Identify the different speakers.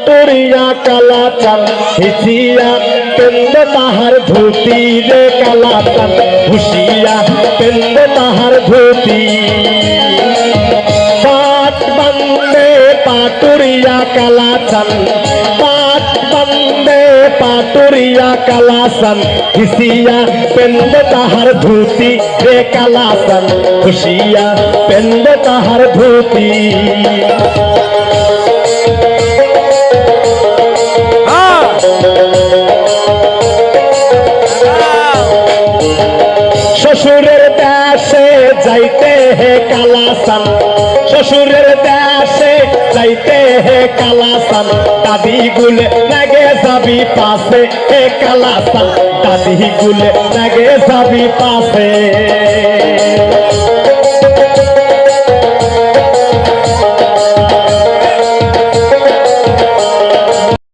Speaker 1: পাটুরিয়া কালাচান হিসিয়া পেন্দ তাহার ধুতি রে কালাচান হুশিয়া পেন্দ তাহার ধুতি পাট বন্দে পাটুরিয়া কালাচান পাট বন্দে পাটুরিয়া কালাসান হিসিয়া পেন্দ তাহার ধুতি রে কালাসান খুশিয়া পেন্দ তাহার ধুতি শ্বশুরের দেশে যাইতে হে কালাসান। শ্বশুরের দেশে যাইতে হে কালাসান। দাদি গুলে নাগে যাবি পাশে হে কালাসান। দাদি গুলে নাগে যাবি পাশে।